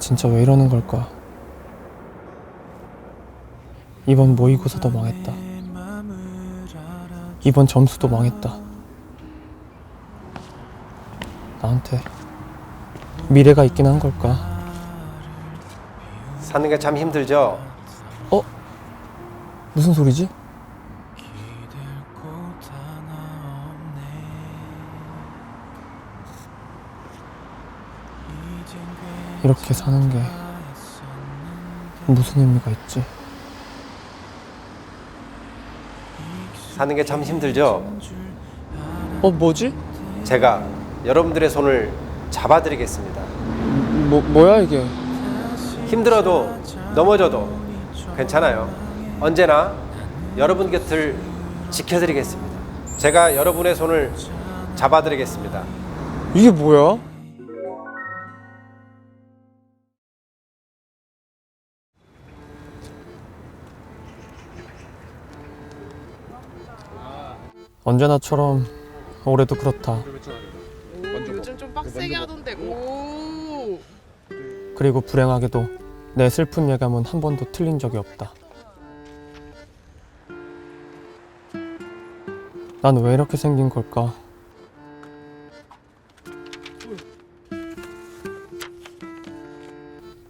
진짜 왜 이러는 걸까? 이번 모의고사도 망했다. 이번 점수도 망했다. 나한테 미래가 있긴 한 걸까? 사는 게 참 힘들죠. 무슨 소리지? 이렇게 사는 게 무슨 의미가 있지? 사는 게 참 힘들죠. 어, 뭐지? 제가 여러분들의 손을 잡아드리겠습니다. 뭐, 뭐야 이게? 힘들어도 넘어져도 괜찮아요. 언제나 여러분 곁을 지켜드리겠습니다. 제가 여러분의 손을 잡아드리겠습니다. 이게 뭐야? 언제나처럼 올해도 그렇다. 요즘 좀 빡세게 하던데. 오. 그리고 불행하게도 내 슬픈 예감은 한 번도 틀린 적이 없다. 난 왜 이렇게 생긴 걸까?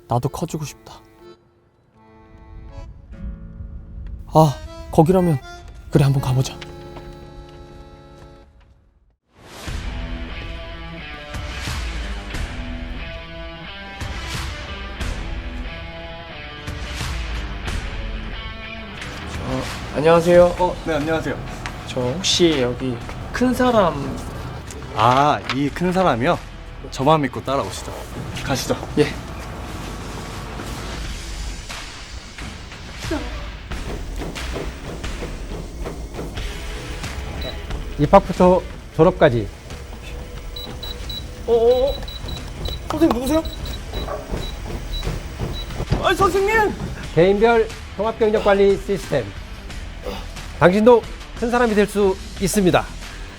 나도 커지고 싶다. 아, 거기라면 그래 한번 가보자. 안녕하세요. 어, 네, 안녕하세요. 저 혹시 여기 큰 사람 아, 이 큰 사람이요? 저만 믿고 따라오시죠. 가시죠. 예. 입학부터 졸업까지 어어 선생님 누구세요? 아 선생님 개인별 통합경력 관리 시스템. 당신도 큰 사람이 될 수 있습니다.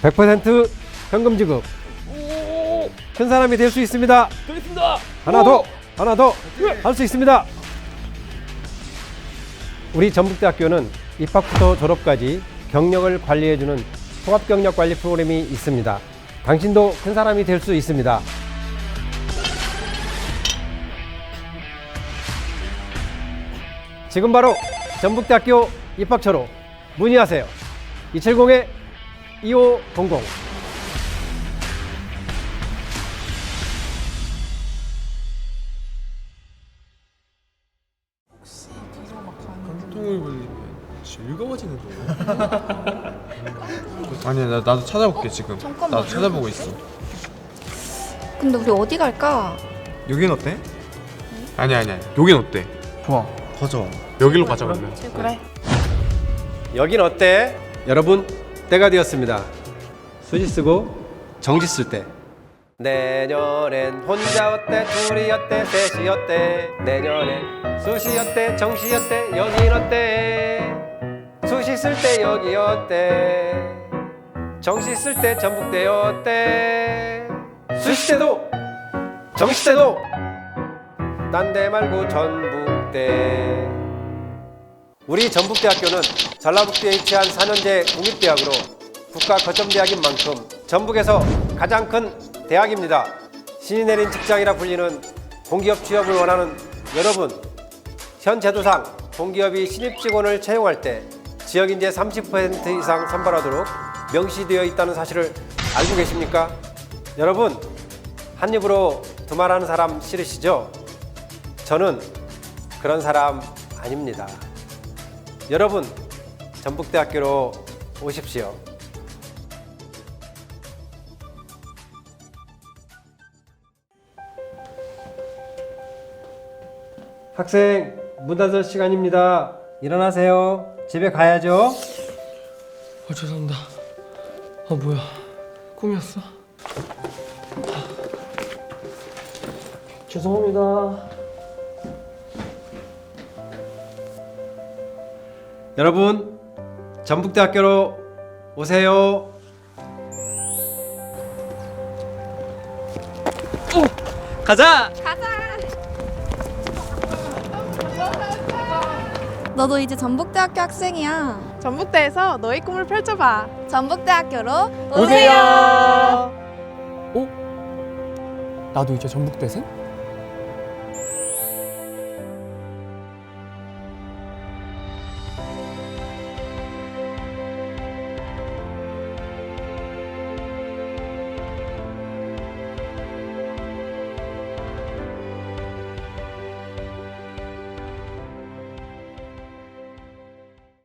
100% 현금 지급. 큰 사람이 될 수 있습니다. 되겠습니다. 하나 더, 하나 더 할 수 있습니다. 우리 전북대학교는 입학부터 졸업까지 경력을 관리해주는 통합경력 관리 프로그램이 있습니다. 당신도 큰 사람이 될 수 있습니다. 지금 바로 전북대학교 입학처로 문의하세요. 270에 2500 통을 걸리면 즐거워지는 거야. 아니야, 나, 나도 찾아볼게 지금. 잠깐만요. 나도 찾아보고 있어. 근데 우리 어디 갈까? 여긴 어때? 아니야, 아니야. 여긴 어때? 좋아. 더 좋아. 여기로 가자 그러면. 그래. 여긴 어때? 여러분 때가 되었습니다. 수지 쓰고 정지 쓸 때. 내년엔 혼자 어때? 둘이 어때? 셋이 어때? 내년엔 수시 어때? 정시 어때? 여긴 어때? 수시 쓸 때 여기 어때? 정시 쓸 때 전북대 어때? 수시 때도 정시 때도 딴 데 말고 전북대 우리 전북대학교는 전라북도에 위치한 4년제 공립대학으로 국가 거점대학인 만큼 전북에서 가장 큰 대학입니다. 신이 내린 직장이라 불리는 공기업 취업을 원하는 여러분, 현 제도상 공기업이 신입 직원을 채용할 때 지역 인 재 30% 이상 선발하도록 명시되어 있다는 사실을 알고 계십니까? 여러분, 한 입으로 두 말하는 사람 싫으시죠? 저는 그런 사람 아닙니다. 여러분 전북대학교로 오십시오. 학생 문 닫을 시간입니다. 일어나세요. 집에 가야죠. 어 죄송합니다. 아 뭐야 꿈이었어? 죄송합니다. 여러분 전북대학교로 오세요. 가자. 가자. 너도 이제 전북대학교 학생이야. 전북대에서 너의 꿈을 펼쳐봐. 전북대학교로 오세요. 어? 나도 이제 전북대생?